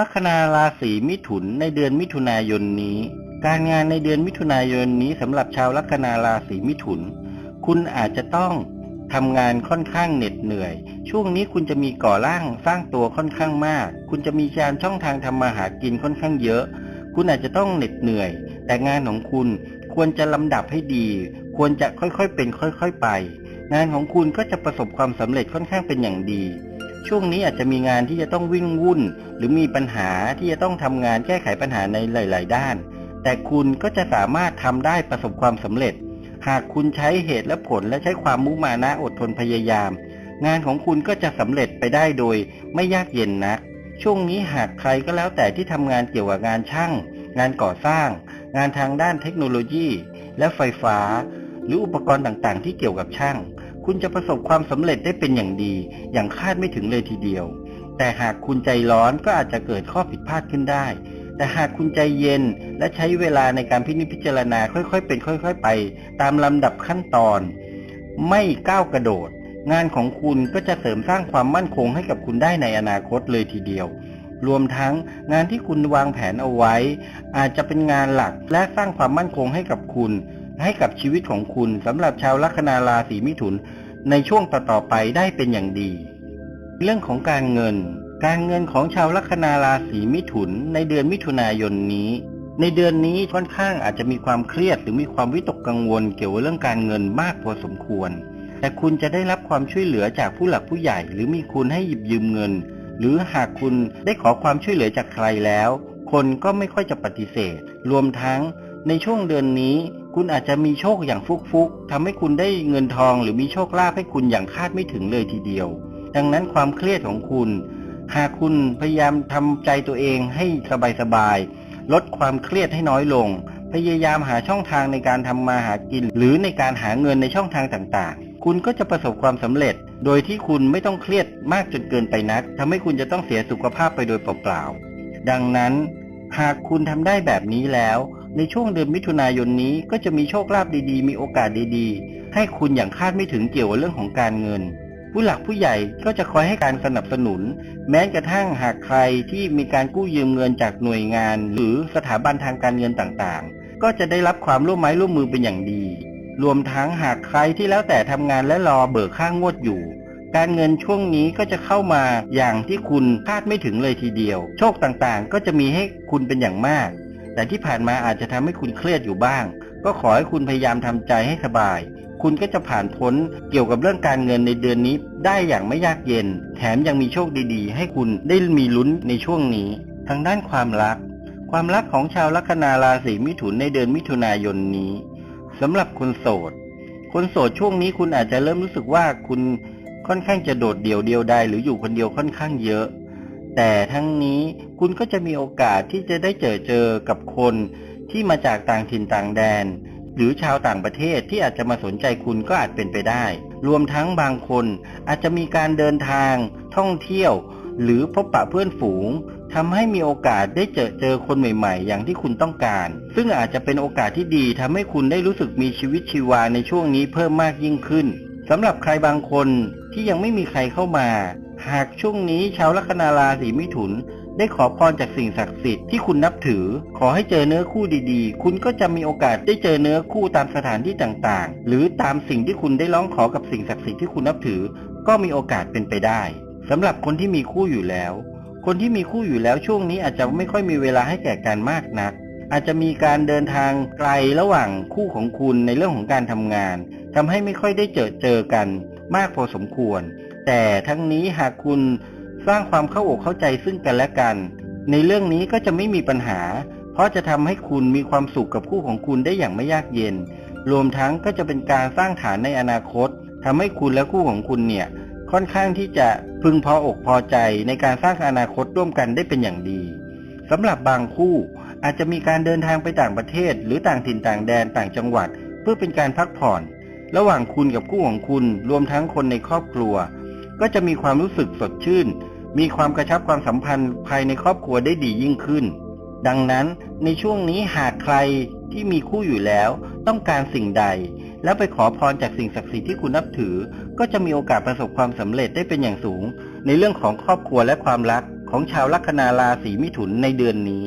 ลัคนาราศีมิถุนในเดือนมิถุนายนนี้ การงานในเดือนมิถุนายนนี้สำหรับชาวลัคนาราศีมิถุน คุณอาจจะต้องทำงานค่อนข้างเหน็ดเหนื่อย ช่วงนี้คุณจะมีก่อร่างสร้างตัวค่อนข้างมาก คุณจะมีการช่องทางทำมาหากินค่อนข้างเยอะ คุณอาจจะต้องเหน็ดเหนื่อย แต่งานของคุณควรจะลำดับให้ดี ควรจะค่อยๆเป็นค่อย ๆ ไป งานของคุณก็จะประสบความสำเร็จค่อนข้างเป็นอย่างดี ช่วงนี้อาจจะมีงานที่จะต้องวิ่งวุ่น หรือมีปัญหาที่จะต้องทำงานแก้ไขปัญหาในหลาย ๆ ด้าน แต่คุณก็จะสามารถทำได้ประสบความสำเร็จ หากคุณใช้เหตุและผลและใช้ความมุมานะอดทนพยายาม งานของคุณก็จะสำเร็จไปได้โดยไม่ยากเย็นนัก ช่วงนี้หากใครก็แล้วแต่ที่ทำงานเกี่ยวกับงานช่าง งานก่อสร้าง งานทางด้านเทคโนโลยี และไฟฟ้า หรืออุปกรณ์ต่าง ๆ ที่เกี่ยวกับช่าง คุณจะประสบความสำเร็จได้เป็นอย่างดี อย่างคาดไม่ถึงเลยทีเดียว แต่หากคุณใจร้อนก็อาจจะเกิดข้อผิดพลาดขึ้นได้ แต่หากคุณใจเย็นและใช้เวลาในการพินิจพิจารณาค่อยๆ เป็น ค่อย ๆ ไป ตามลำดับขั้นตอน ไม่ก้าวกระโดด งานของคุณก็จะเสริมสร้างความมั่นคงให้กับคุณได้ในอนาคตเลยทีเดียวรวมทั้งงานที่คุณวางแผนเอาไว้ อาจจะเป็นงานหลักและสร้างความมั่นคงให้กับคุณ ให้กับชีวิตของคุณสำหรับชาวลัคนาราศีมิถุนในช่วงต่อๆไปได้เป็นอย่างดี เรื่องของการเงิน การเงินของชาวลัคนาราศีมิถุนในเดือนมิถุนายนนี้ ในเดือนนี้ค่อนข้างอาจจะมีความเครียดหรือมีความวิตกกังวลเกี่ยวกับเรื่องการเงินมากพอสมควร แต่คุณจะได้รับความช่วยเหลือจากผู้หลักผู้ใหญ่ หรือมีคุณให้หยิบยืมเงิน หรือหากคุณได้ขอความช่วยเหลือจากใครแล้ว คนก็ไม่ค่อยจะปฏิเสธ รวมทั้งในช่วงเดือนนี้ คุณอาจจะมีโชคอย่างฟุกๆทำให้คุณได้เงินทองหรือมีโชคลาภให้คุณอย่างคาดไม่ถึงเลยทีเดียว ดังนั้นความเครียดของคุณ หากคุณพยายามทำใจตัวเองให้สบายๆลดความเครียดให้น้อยลง พยายามหาช่องทางในการทำมาหากิน หรือในการหาเงินในช่องทางต่างๆ คุณก็จะประสบความสำเร็จ โดยที่คุณไม่ต้องเครียดมากจนเกินไปนักทำให้คุณจะต้องเสียสุขภาพไปโดยเปล่าๆดังนั้น หากคุณทำได้แบบนี้แล้ว ในช่วงเดือนมิถุนายนนี้ก็จะมีโชคลาภดีๆ มีโอกาสดีๆ ให้คุณอย่างคาดไม่ถึงเกี่ยวกับเรื่องของการเงิน ผู้หลักผู้ใหญ่ก็จะคอยให้การสนับสนุน แม้กระทั่งหากใครที่มีการกู้ยืมเงินจากหน่วยงาน หรือสถาบันทางการเงินต่างๆ ก็จะได้รับความร่วมไม้ร่วมมือเป็นอย่างดี รวมทั้งหากใครที่แล้วแต่ทำงานและรอเบิกค่างวดอยู่การเงินช่วงนี้ก็จะเข้ามาอย่างที่คุณคาดไม่ถึงเลยทีเดียว โชคต่างๆ ก็จะมีให้คุณเป็นอย่างมาก แต่ที่ผ่านมาอาจจะทำให้คุณเครียดอยู่บ้าง ก็ขอให้คุณพยายามทำใจให้สบาย คุณก็จะผ่านพ้นเกี่ยวกับเรื่องการเงินในเดือนนี้ได้อย่างไม่ยากเย็น แถมยังมีโชคดีๆ ให้คุณได้มีลุ้นในช่วงนี้ ทางด้านความรัก ความรักของชาวลัคนาราศีมิถุนในเดือนมิถุนายนนี้สำหรับคนโสด คนโสดช่วงนี้คุณอาจจะเริ่มรู้สึกว่าคุณค่อนข้างจะโดดเดี่ยวเดียวดายหรืออยู่คนเดียวค่อนข้างเยอะ แต่ทั้งนี้คุณก็จะมีโอกาสที่จะได้เจอเจอกับคนที่มาจากต่างถิ่นต่างแดน หรือชาวต่างประเทศที่อาจจะมาสนใจคุณก็อาจเป็นไปได้ รวมทั้งบางคนอาจจะมีการเดินทาง ท่องเที่ยว หรือพบปะเพื่อนฝูงทำให้มีโอกาสได้เจอเจอคนใหม่ ๆ อย่างที่คุณต้องการ ซึ่งอาจจะเป็นโอกาสที่ดีทำให้คุณได้รู้สึกมีชีวิตชีวาในช่วงนี้เพิ่มมากยิ่งขึ้นสำหรับใครบางคนที่ยังไม่มีใครเข้ามา หากช่วงนี้ชาวลัคนาราศีมิถุน ได้ขอพรจากสิ่งศักดิ์สิทธิ์ที่คุณนับถือ ขอให้เจอเนื้อคู่ดีๆ คุณก็จะมีโอกาสได้เจอเนื้อคู่ตามสถานที่ต่างๆ หรือตามสิ่งที่คุณได้ร้องขอกับสิ่งศักดิ์สิทธิ์ที่คุณนับถือ ก็มีโอกาสเป็นไปได้สำหรับคนที่มีคู่อยู่แล้ว คนที่มีคู่อยู่แล้วช่วงนี้อาจจะไม่ค่อยมีเวลาให้แก่กันมากนัก อาจจะมีการเดินทางไกลระหว่างคู่ของคุณในเรื่องของการทำงานทำให้ไม่ค่อยได้เจอเจอกันมากพอสมควร แต่ทั้งนี้หากคุณสร้างความเข้าอกเข้าใจซึ่งกันและกัน ในเรื่องนี้ก็จะไม่มีปัญหา เพราะจะทำให้คุณมีความสุขกับคู่ของคุณได้อย่างไม่ยากเย็น รวมทั้งก็จะเป็นการสร้างฐานในอนาคตทำให้คุณและคู่ของคุณเนี่ย ค่อนข้างที่จะพึงพออกพอใจในการสร้างอนาคตร่วมกันได้เป็นอย่างดีสำหรับบางคู่อาจจะมีการเดินทางไปต่างประเทศ หรือต่างถิ่นต่างแดนต่างจังหวัด เพื่อเป็นการพักผ่อน ระหว่างคุณกับคู่ของคุณรวมทั้งคนในครอบครัว ก็จะมีความรู้สึกสดชื่น มีความกระชับความสัมพันธ์ภายในครอบครัวได้ดียิ่งขึ้น ดังนั้นในช่วงนี้หากใครที่มีคู่อยู่แล้ว ต้องการสิ่งใด แล้วไปขอพรจากสิ่งศักดิ์สิทธิ์ที่คุณนับถือ ก็จะมีโอกาสประสบความสำเร็จได้เป็นอย่างสูง ในเรื่องของครอบครัวและความรักขของชาวลัคนาราศีมิถุนในเดือนนี้